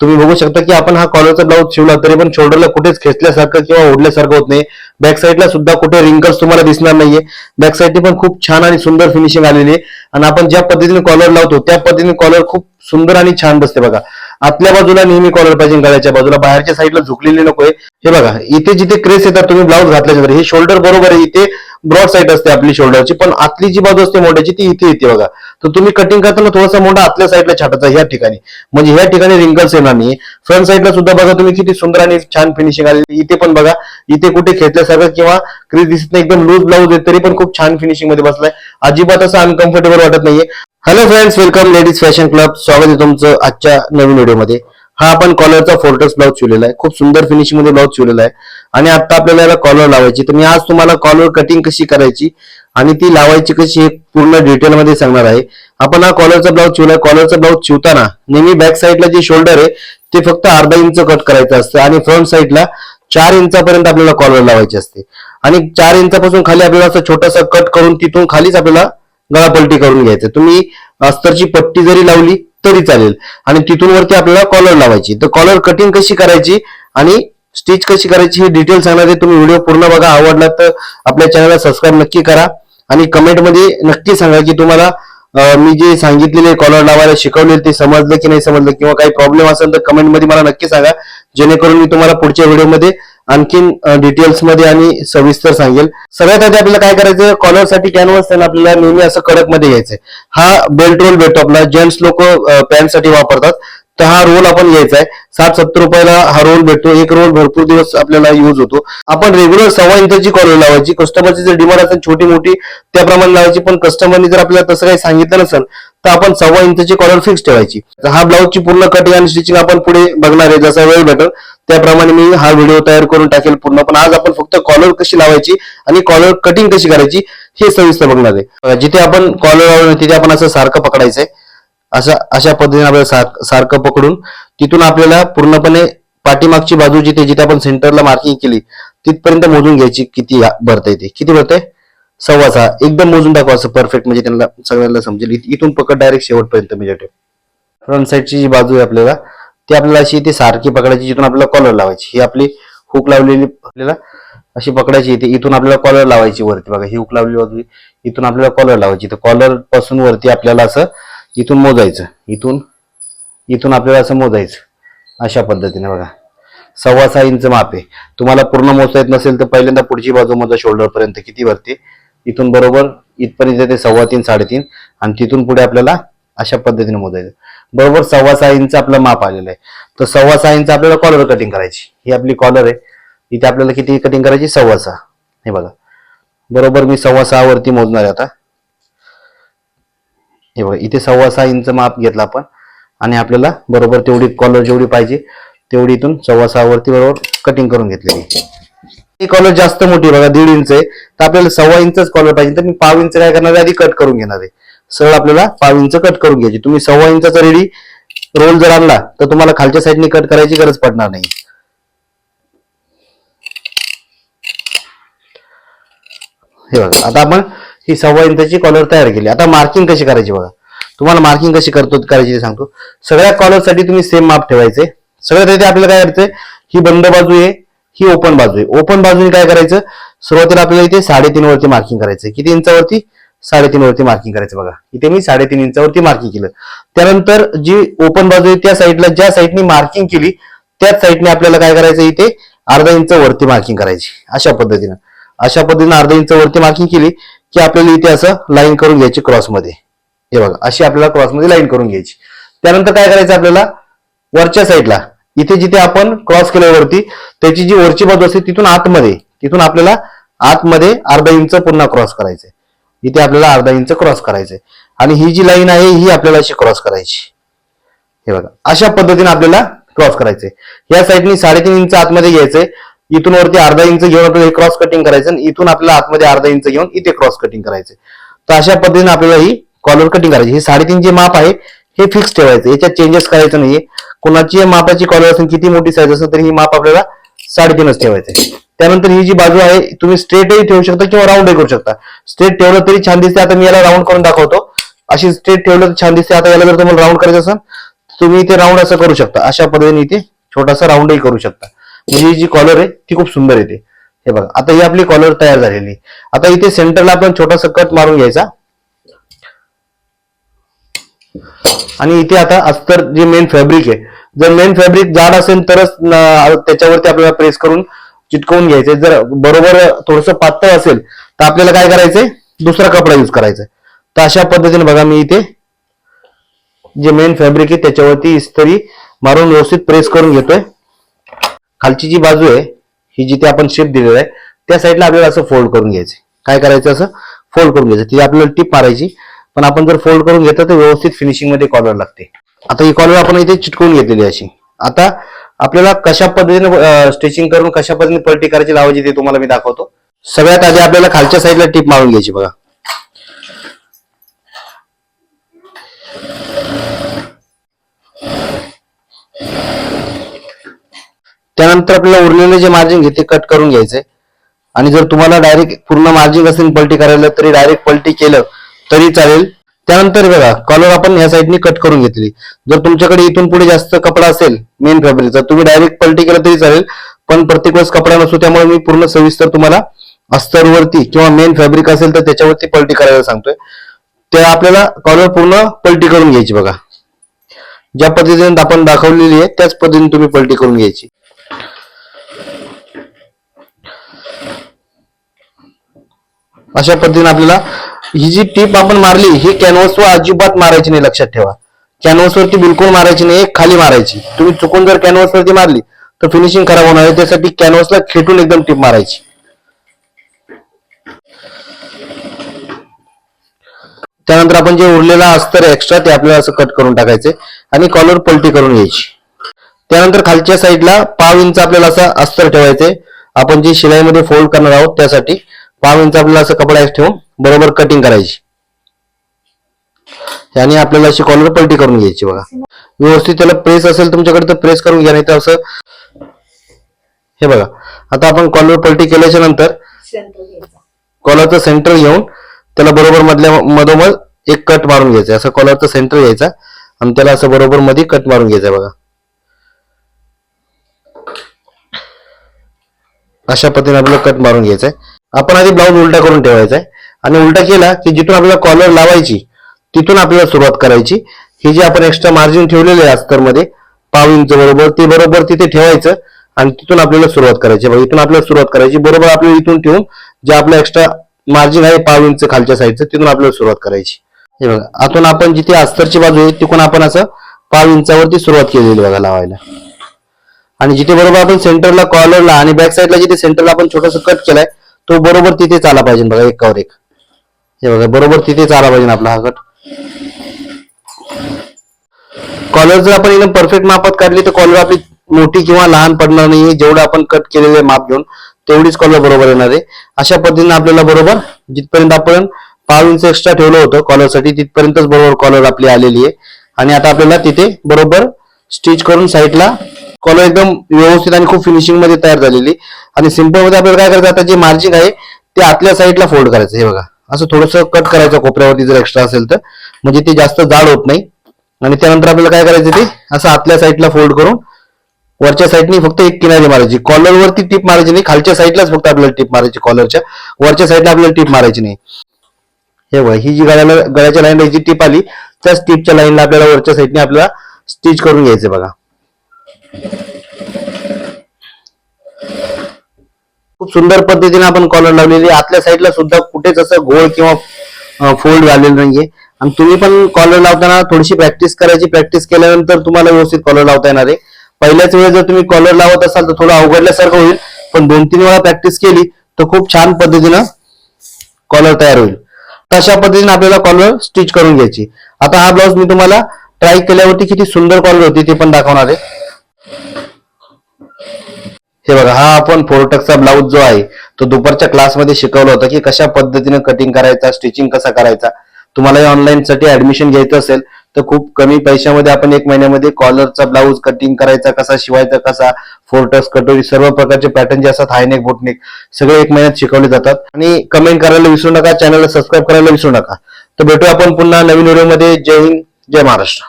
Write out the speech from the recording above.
तुम्ही बघू शकता की आपण हा कॉलरचा ब्लाऊज शिवला तरी पण शोल्डरला कुठेच खेचल्यासारखं किंवा ओढल्यासारखं होत नाही. बॅक साईडला सुद्धा कुठे रिंकल्स तुम्हाला दिसणार नाहीये. बॅक साईडने पण खूप छान आणि सुंदर फिनिशिंग आलेली आहे. आणि आपण ज्या पद्धतीने कॉलर लावतो त्या पद्धतीने कॉलर खूप सुंदर आणि छान बसते बघा. आतल्या बाजूला नेहमी कॉलर पाहिजे गळ्याच्या बाजूला. बाहेरच्या साईडला झुकलेली नकोय. हे बघा इथे जिथे क्रेस येतात तुम्ही ब्लाऊज घातल्याच्या हे शोल्डर बरोबर आहे इथे ब्रॉड साईड असते आपली शोल्डरची पण आतली जी बाजू असते मोठ्याची ती इथे येते बघा. तर तुम्ही कटिंग करताना थोडासा मोठा आतल्या साईडला छाटायचा ह्या ठिकाणी. म्हणजे ह्या ठिकाणी रिंकल्स येणार नाही. फ्रंट साईडला सुद्धा बघा तुम्ही किती सुंदर आणि छान फिनिशिंग आलेली इथे पण बघा इथे कुठे खेचल्यासारखं किंवा क्रीज दिसत नाही एकदम लूज ब्लाऊज आहे तरी पण खूप छान फिनिशिंगमध्ये बसलाय. अजिबात असं अनकम्फर्टेबल वाटत नाहीये. Hello friends welcome ladies fashion club स्वागत आहे तुमचं आजच्या नवीन व्हिडिओमध्ये हा आपण कॉलरचा फोर्टस ब्लाऊज शिवलेला आहे. खूप सुंदर फिनिशिंगमध्ये ब्लाऊज शिवलेला आहे. आणि आता आपल्याला याला कॉलर लावायची. तर मी आज तुम्हाला कॉलर कटिंग कशी करायची आणि ती लावायची कशी हे पूर्ण डिटेलमध्ये सांगणार आहे. आपण हा कॉलरचा ब्लाऊज शिवलाय कॉलरचा ब्लाऊज शिवताना नेहमी बॅक साईडला जे शोल्डर आहे ते फक्त अर्धा इंच कट करायचं असतं आणि फ्रंट साईडला चार इंचापर्यंत आपल्याला कॉलर लावायची असते. आणि चार इंचापासून खाली आपल्याला असं छोटासा कट करून तिथून खालीच आपल्याला गळापलटी करून घ्यायचं. तुम्ही अस्तरची पट्टी जरी लावली तरी चालेल. आणि तिथून वरती आपल्याला कॉलर लावायची. तर कॉलर कटिंग कशी करायची आणि स्टिच कशी करायची हे डिटेल सांगणार आहे. तुम्ही व्हिडिओ पूर्ण बघा. आवडला तर आपल्या चॅनलला सबस्क्राईब नक्की करा. आणि कमेंटमध्ये नक्की सांगा की तुम्हाला मी जे सांगितलेले कॉलर लावायला शिकवले ते समजलं की नाही समजलं किंवा काही प्रॉब्लेम असेल तर कमेंटमध्ये मला नक्की सांगा. जेणेकरून मी तुम्हाला पुढच्या व्हिडिओमध्ये आणखीन डिटेल्समध्ये आणि सविस्तर सांगेल. सगळ्यात आधी आपल्याला काय करायचं कॉलरसाठी कॅनव्हस त्यांना आपल्याला नेहमी असं कडकमध्ये घ्यायचं घ्यायचंय. हा बेल्ट रोल भेटतो आपला. जेंट्स लोक पॅन्टसाठी वापरतात. तर हा रोल आपण घ्यायचा आहे. सात सत्तर रुपयाला हा रोल भेटतो. एक रोल भरपूर दिवस आपल्याला युज होतो. आपण रेग्युलर सव्वा इंचाची कॉलर लावायची. कस्टमरची जर डिमांड असेल छोटी मोठी त्याप्रमाणे लावायची. पण कस्टमरनी जर आपल्याला तसं काही सांगितलं नसेल तर आपण सव्वा इंचाची कॉलर फिक्स ठेवायची. हा ब्लाऊजची पूर्ण कटिंग आणि स्टिचिंग आपण पुढे बघणार आहे. जसा वेळ भेटेल त्याप्रमाणे मी हा व्हिडिओ तयार करून टाकेल पूर्ण. पण आज आपण फक्त कॉलर कशी लावायची आणि कॉलर कटिंग कशी करायची हे सविस्तर बघणार आहे. जिथे आपण कॉलर लावलं तिथे आपण असं सारखं पकडायचंय. अशा अशा पद्धतीने आपल्याला सार- सारखं पकडून तिथून आपल्याला पूर्णपणे पाठीमागची बाजू जिथे जिथे आपण सेंटरला मार्किंग केली तिथपर्यंत मोजून घ्यायची किती भरता येते. किती भरते सव्वा सहा. एकदम मोजून दाखवा असं परफेक्ट म्हणजे त्यांना सगळ्यांना समजेल. इथ- इथून पकड डायरेक्ट शेवटपर्यंत म्हणजे फ्रंट साईडची जी बाजू आहे आपल्याला ती आपल्याला अशी इथे सारखी पकडायची जिथून आपल्याला कॉलर लावायची. ही आपली हुक लावलेली आपल्याला अशी पकडायची इथे. इथून आपल्याला कॉलर लावायची वरती. बघा ही हुक लावलेली बाजू इथून आपल्याला कॉलर लावायची. तर कॉलरपासून वरती आपल्याला असं इथून मोजायचं. इथून इथून आपल्याला असं मोजायचं. अशा पद्धतीने बघा. सव्वा सहा इंच माप आहे. तुम्हाला पूर्ण मोजता येत नसेल तर पहिल्यांदा पुढची बाजू मोजा शोल्डर पर्यंत किती वरती. इथून बरोबर इथपर्यंत येते सव्वा तीन साडेतीन. आणि तिथून पुढे आपल्याला अशा पद्धतीने मोजायचं. बरोबर सव्वा सहा इंच आपलं माप आलेलं आहे. तर सव्वा सहा इंच आपल्याला कॉलर कटिंग करायची. ही आपली कॉलर आहे. इथे आपल्याला किती कटिंग करायची? सव्वा सहा. हे बघा. बरोबर मी सव्वा सहा वरती मोजणार आहे आता. हे बघा इथे सव्वा सहा इंच माप घेतला आपण. आणि आपल्याला बरोबर तेवढी कॉलर जेवढी पाहिजे तेवढी इथून सव्वा सहा वरती बरोबर कटिंग करून घेतलेली ही कॉलर जास्त मोठी बघा दीड इंच आहे. तर आपल्याला सव्वा इंचच कॉलर पाहिजे. तर मी पाव इंच काय करणार आहे? आधी कट करून घेणार आहे. सरळ आपल्याला पाव इंच कट करून घ्यायची. तुम्ही सव्वा इंचा रेडी रोल जर आणला तर तुम्हाला खालच्या साईडने कट करायची गरज पडणार नाही. हे बघा आता आपण ही सव्वा इंचाची कॉलर तयार केली. आता मार्किंग कशी करायची बघा. तुम्हाला मार्किंग कशी करतो करायची ते सांगतो. सगळ्या कॉलरसाठी तुम्ही सेम माप ठेवायचे. सगळ्यात आधी आपल्याला काय करायचंय ही बंद बाजू आहे ही ओपन बाजू आहे. ओपन बाजूने काय करायचं सुरुवातीला आपल्याला इथे साडेतीन वरती मार्किंग करायचं किती इंचावरती? साडेतीन वरती मार्किंग करायचं बघा. इथे मी साडेतीन इंचावरती मार्किंग केलं. त्यानंतर जी ओपन बाजू आहे त्या साईडला ज्या साईडने मार्किंग केली त्याच साईडने आपल्याला काय करायचं इथे? अर्धा इंच वरती मार्किंग करायची. अशा पद्धतीनं. अशा पद्धतीने अर्धा इंच वरती मार्किंग केली. की आपल्याला इथे असं लाईन करून घ्यायची क्रॉसमध्ये हे बघा अशी आपल्याला क्रॉसमध्ये लाईन करून घ्यायची. त्यानंतर काय करायचं आपल्याला? वरच्या साईडला इथे जिथे आपण क्रॉस केल्यावरती त्याची जी वरची बाजू असते तिथून आतमध्ये तिथून आपल्याला आतमध्ये अर्धा इंच पुन्हा क्रॉस करायचंय. इथे आपल्याला अर्धा इंच क्रॉस करायचंय. आणि ही जी लाईन आहे ही आपल्याला अशी क्रॉस करायची. हे बघा अशा पद्धतीने आपल्याला क्रॉस करायचंय. या साईडनी साडेतीन इंच आतमध्ये घ्यायचंय. इथून वरती अर्धा इंच घेऊन आपल्याला क्रॉस कटिंग करायचं आणि इथून आपल्याला आतमध्ये अर्धा इंच घेऊन इथे क्रॉस कटिंग करायचं. तर अशा पद्धतीने आपल्याला ही कॉलर कटिंग करायची. हे साडेतीन जे माप आहे हे फिक्स ठेवायचं. याच्यात चेंजेस करायचं नाहीये. कोणाची मापाची कॉलर असेल किती मोठी साईज असेल तरी ही माप आपल्याला साडेतीनच ठेवायचं त्यानंतर ही जी बाजू आहे तुम्ही स्ट्रेटही ठेवू शकता किंवा राऊंडही करू शकता. स्ट्रेट ठेवलं तरी छान दिसते. आता मी याला राऊंड करून दाखवतो. अशी स्ट्रेट ठेवलं तर छान दिसते. आता याला जर तुम्हाला राऊंड करायचं असेल तुम्ही इथे राऊंड असं करू शकता. अशा पद्धतीने इथे छोटासा राऊंडही करू शकता. ही जी कॉलर आहे ती खूप सुंदर येते. हे बघा आता ही आपली कॉलर तयार झालेली आहे. आता इथे सेंटरला आपण छोटासा कट मारून घ्यायचा. आणि इथे आता अस्तर जे मेन फॅब्रिक आहे जर मेन फॅब्रिक जाड असेल तरच त्याच्यावरती आपल्याला प्रेस करून चिटकवून घ्यायचे. जर बरोबर थोडस पातळ असेल तर आपल्याला काय करायचंय? दुसरा कपडा युज करायचा तर अशा पद्धतीने बघा मी इथे जे मेन फॅब्रिक आहे त्याच्यावरती इस्त्री मारून व्यवस्थित प्रेस करून घेतोय. खालची जी बाजू आहे ही जिथे आपण शेप दिलेला आहे त्या साईडला आपल्याला असं फोल्ड करून घ्यायचं काय करायचं असं? फोल्ड करून घ्यायचं ती आपल्याला टीप मारायची. पण आपण जर फोल्ड करून घेतलं तर व्यवस्थित फिनिशिंगमध्ये कॉलर लागते. आता ही कॉलर आपण इथे चिटकवून घेतलेली अशी. आता आपल्याला कशा पद्धतीने स्टिचिंग करून कशा पद्धतीने पलटी करायची लावायची ते तुम्हाला मी दाखवतो. सगळ्यात आधी आपल्याला खालच्या साईडला टीप मारून घ्यायची बघा. त्यानंतर आपल्याला उरलेले जे मार्जिन घेते कट करून घ्यायचंय आणि जर तुम्हाला डायरेक्ट पूर्ण मार्जिन असेल पलटी करायला तरी डायरेक्ट पलटी केलं तरी चालेल. त्यानंतर बघा कॉलर आपण ह्या साईडनी कट करून घेतली. जर तुमच्याकडे इथून पुढे जास्त कपडा असेल मेन फॅब्रिकचा तुम्ही डायरेक्ट पलटी केलं तरी चालेल. पण प्रत्येक वेळेस कपडा नसतो त्यामुळे मी पूर्ण सविस्तर तुम्हाला अस्तरवरती किंवा मेन फॅब्रिक असेल तर त्याच्यावरती पलटी करायला सांगतोय. ते आपल्याला कॉलर पूर्ण पलटी करून घ्यायची बघा. ज्या पद्धतीने आपण दाखवलेली आहे त्याच पद्धतीने तुम्ही पलटी करून घ्यायची. अशा पद्धतीने आपल्याला ही जी टीप आपण मारली ही कॅनव्हसवर अजिबात मारायची नाही लक्षात ठेवा. कॅनव्हसवरती बिलकुल मारायची नाही खाली मारायची. तुम्ही चुकून जर कॅनव्हसवरती मारली तर फिनिशिंग खराब होणार आहे. त्यासाठी कॅनव्हसला खेटून एकदम टीप मारायची. त्यानंतर आपण जे उरलेला अस्तर एक्स्ट्रा ते आपल्याला असं कट करून टाकायचे आणि कॉलर पलटी करून घ्यायची. त्यानंतर खालच्या साईडला पाव इंच आपल्याला असं अस्तर ठेवायचे आपण जी शिलाईमध्ये फोल्ड करणार आहोत त्यासाठी पाव इंच आपल्याला असं कपडा ठेवून बरोबर कटिंग करायची. आणि आपल्याला अशी कॉलर पलटी करून घ्यायची बघा. व्यवस्थित त्याला प्रेस असेल तुमच्याकडे तर प्रेस करून घ्या नाही तर असं हे बघा. आता आपण कॉलर पलटी केल्याच्यानंतर कॉलरचं सेंटर घेऊन त्याला बरोबर मधल्या मधोमध एक कट मारून घ्यायचा असं कॉलरचं सेंटर घ्यायचा आणि त्याला असं बरोबर मध्ये कट मारून घ्यायचा बघा. अशा पद्धतीने आपल्याला कट मारून घ्यायचा आहे आपण आधी ब्लाऊज उलटा करून ठेवायचा आहे आणि उलटा केला की जिथून आपल्याला कॉलर लावायची तिथून आपल्याला सुरुवात करायची. हे जे आपण एक्स्ट्रा मार्जिन ठेवलेले आहे अस्तरमध्ये पाव इंच बरोबर ते बरोबर तिथे ठेवायचं आणि तिथून आपल्याला सुरुवात करायची. इथून आपल्याला सुरुवात करायची. बरोबर आपल्याला इथून ठेवून जे आपलं एक्स्ट्रा मार्जिन आहे पाव इंच खालच्या साईडचं तिथून आपल्याला सुरुवात करायची. हे बघा आतून आपण जिथे अस्तरची बाजू आहे तिथून आपण असं पाव इंचावरती सुरुवात केलेली बघा लावायला. आणि जिथे बरोबर आपण सेंटरला कॉलरला आणि बॅक साईडला जिथे सेंटरला आपण छोटस कट केलाय तो बरोबर तिथेच आला पाहिजे बघा एकावर एक. हे बघा बरोबर तिथे चाला पाहिजे आपला हा कट कॉलर जर आपण एकदम परफेक्ट मापात काढली तर कॉलर आपली मोठी किंवा लहान पडणार नाही जेवढं आपण कट केलेले माप घेऊन तेवढीच कॉलर बरोबर येणार आहे. अशा पद्धतीने आपल्याला बरोबर जिथपर्यंत आपण पाव इंच एक्स्ट्रा ठेवलं होतं कॉलरसाठी तिथपर्यंतच बरोबर कॉलर आपली आलेली आहे. आणि आता आपल्याला तिथे बरोबर स्टिच करून साईडला कॉलर एकदम व्यवस्थित आणि खूप फिनिशिंगमध्ये तयार झालेली. आणि सिंपलमध्ये आपल्याला काय करायचं आता जे मार्जिन आहे ते आतल्या साईडला फोल्ड करायचं हे बघा. असं थोडंसं कट करायचं कोपऱ्यावरती जर एक्स्ट्रा असेल तर. म्हणजे ते जास्त जाड होत नाही. आणि त्यानंतर आपल्याला काय करायचं ते असं आतल्या साईडला फोल्ड करून वरच्या साईडनी फक्त एक किनारी मारायची. कॉलरवरती टीप मारायची नाही खालच्या साईडलाच फक्त आपल्याला टीप मारायची कॉलरच्या वरच्या साईडला आपल्याला टीप मारायची नाही. हे बघा ही जी गळ्याला गळ्याच्या लाईनला जी टीप आली त्याच टीपच्या लाईनला आपल्याला वरच्या साईडने आपल्याला स्टिच करून घ्यायचं बघा. खूप सुंदर पद्धतीने आपण कॉलर लावलेली आतल्या साईडला सुद्धा कुठेच असं गोळ किंवा फोल्ड झालेलं नाहीये. आणि तुम्ही पण कॉलर लावताना थोडीशी प्रॅक्टिस करायची प्रॅक्टिस केल्यानंतर तुम्हाला व्यवस्थित कॉलर लावता येणार आहे. पहिल्याच वेळेस जर तुम्ही कॉलर लावत असाल तर थोडं अवघडल्यासारखं होईल पण दोन तीन वेळा प्रॅक्टिस केली तर खूप छान पद्धतीनं कॉलर तयार होईल. तर अशा पद्धतीने आपल्याला कॉलर स्टिच करून घ्यायची. आता हा ब्लाऊज मी तुम्हाला ट्राय केल्यावरती किती सुंदर कॉलर होती ते पण दाखवणार आहे. हे बघा हा आपण फोरटकचा ब्लाऊज जो आहे तो दुपारच्या क्लासमध्ये शिकवला होता की कशा पद्धतीने कटिंग करायचा स्टिचिंग कसा करायचा. तुम्हाला ऑनलाईन साठी ऍडमिशन घ्यायचं असेल तर खूप कमी पैशामध्ये आपण एक महिन्यामध्ये कॉलरचा ब्लाऊज कटिंग करायचा कसा शिवायचा कसा फोरटक्स कटोरी सर्व प्रकारचे पॅटर्न जे असतात हायनेक बोटनेक सगळे एक महिन्यात शिकवले जातात. आणि कमेंट करायला विसरू नका चॅनलला सबस्क्राईब करायला विसरू नका. तर भेटू आपण पुन्हा नवीन व्हिडिओमध्ये जय हिंद जय महाराष्ट्र.